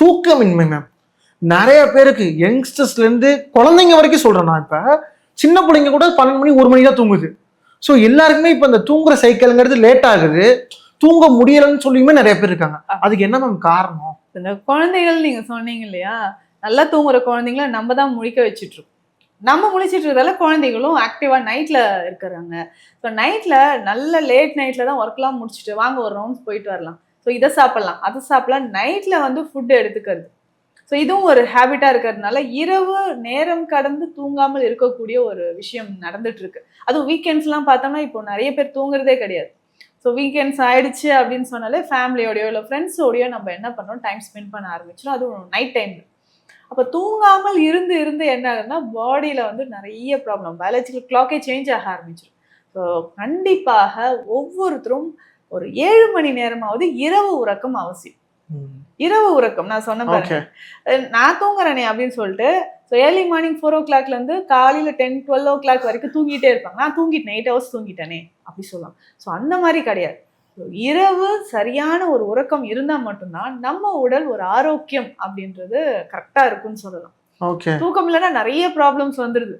தூக்கமின்மை மேம் நிறைய பேருக்கு யங்ஸ்டர்ஸ்ல இருந்து குழந்தைங்க வரைக்கும் சொல்றேன் நான் இப்ப. சின்ன பிள்ளைங்க கூட பன்னெண்டு மணி ஒரு மணி தான் தூங்குது. ஸோ எல்லாருக்குமே இப்ப இந்த தூங்குற சைக்கிள்ங்கிறது லேட் ஆகுது. தூங்க முடியலன்னு சொல்லியுமே நிறைய பேர் இருக்காங்க. அதுக்கு என்ன மேம் காரணம்? இந்த குழந்தைகள் நீங்க சொன்னீங்க இல்லையா? நல்லா தூங்குற குழந்தைங்கள நம்ம தான் முழிக்க வச்சுட்டு இருக்கோம் நம்ம முழிச்சிட்டு இருக்கிறதால குழந்தைகளும் ஆக்டிவா நைட்ல இருக்கிறாங்க. ஸோ நைட்ல நல்ல லேட் நைட்ல தான் ஒர்க்லாம் முடிச்சுட்டு வாங்க ஒரு ரவுண்ட்ஸ் போயிட்டு வரலாம். ஸோ இதை சாப்பிட்லாம். அதை சாப்பிட்லாம். நைட்டில் வந்து ஃபுட் எடுத்துக்கிறது. ஸோ இதுவும் ஒரு ஹேபிட்டாக இருக்கிறதுனால இரவு நேரம் கடந்து தூங்காமல் இருக்கக்கூடிய ஒரு விஷயம் நடந்துட்டு இருக்கு அதுவும் வீக்கெண்ட்ஸ்லாம் பார்த்தோம்னா இப்போ நிறைய பேர் தூங்குறதே கிடையாது. ஸோ வீக்கெண்ட்ஸ் ஆயிடுச்சு அப்படின்னு சொன்னாலே ஃபேமிலியோடயோ இல்லை ஃப்ரெண்ட்ஸோடயோ நம்ம என்ன பண்ணோம் டைம் ஸ்பெண்ட் பண்ண ஆரம்பிச்சிடும் அதுவும் நைட் டைம் அப்போ தூங்காமல் இருந்து இருந்து என்ன ஆகுதுன்னா பாடியில் வந்து நிறைய ப்ராப்ளம் பயாலஜிக்கல் கிளாக்கே சேஞ்ச் ஆக ஆரம்பிச்சிடும் ஸோ கண்டிப்பாக ஒவ்வொருத்தரும் ஒரு ஏழு மணி நேரமாவது இரவு உறக்கம் அவசியம். இரவு உறக்கம். நான் சொன்ன பாருங்க. நான் தூங்குறேனே அப்படின்னு சொல்லிட்டு ஸோ ஏர்லி மார்னிங் ஃபோர் ஓ கிளாக்ல இருந்து காலையில டென் டுவெல் ஓ கிளாக் வரைக்கும் தூங்கிட்டே இருப்பாங்க. நான் தூங்கிட்டேன் எயிட் ஹவர்ஸ் தூங்கிட்டேனே அப்படி சொல்லலாம். ஸோ அந்த மாதிரி கிடையாது. இரவு சரியான ஒரு உறக்கம் இருந்தால் மட்டும்தான் நம்ம உடல் ஒரு ஆரோக்கியம் அப்படின்றது கரெக்டாக இருக்குன்னு சொல்லலாம். தூக்கம் இல்லைன்னா நிறைய ப்ராப்ளம்ஸ் வந்துருது.